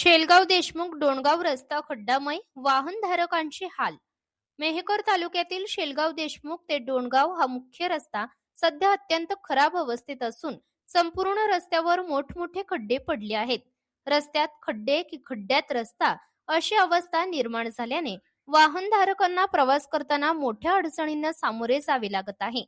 शेलगाव देशमुख डोणगाव रस्ता खड्डामय वाहनधारकांचे हाल. मेहकर तालुक्यातील शेलगाव देशमुख ते डोणगाव हा मुख्य रस्ता सध्या अत्यंत खराब अवस्थेत असून संपूर्ण रस्त्यावर मोठमोठे खड्डे पडले आहेत. रस्त्यात खड्डे की खड्ड्यात रस्ता अशी अवस्था निर्माण झाल्याने वाहनधारकांना प्रवास करताना मोठ्या अडचणींना सामोरे जावे लागत आहे.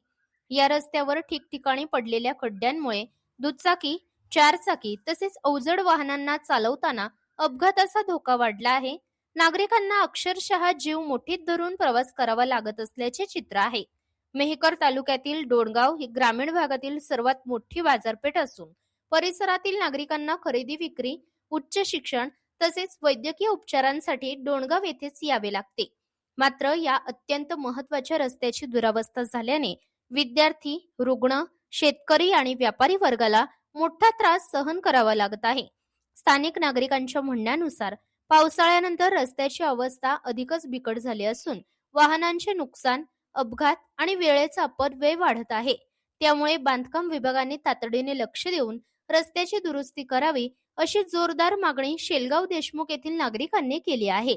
या रस्त्यावर ठिकठिकाणी पडलेल्या खड्ड्यांमुळे दुचाकी चारचाकी तसेच अवजड वाहनांना चालवताना अपघाताचा धोका वाढला आहे. नागरिकांना अक्षरशः जीव मुठीत धरून प्रवास करावा लागत असल्याचे चित्र आहे. मेहकर तालुक्यातील डोणगाव ही ग्रामीण भागातील सर्वात मोठी बाजारपेठ असून परिसरातील नागरिकांना खरेदी विक्री उच्च शिक्षण तसेच वैद्यकीय उपचारांसाठी डोणगाव येथेच यावे लागते. मात्र या अत्यंत महत्त्वाच्या रस्त्याची दुरावस्था झाल्याने विद्यार्थी रुग्ण शेतकरी आणि व्यापारी वर्गाला मोठा त्रास सहन करावा लागत आहे. स्थानिक नागरिकांच्या म्हणण्यानुसार पावसाळ्यानंतर रस्त्याची अवस्था अधिकच बिकट झाली असून वाहनांचे नुकसान अपघात आणि वेळेचा अपव्यय वाढत आहे. त्यामुळे बांधकाम विभागाने तातडीने लक्ष देऊन रस्त्याची दुरुस्ती करावी अशी जोरदार मागणी शेलगाव देशमुख येथील नागरिकांनी केली आहे.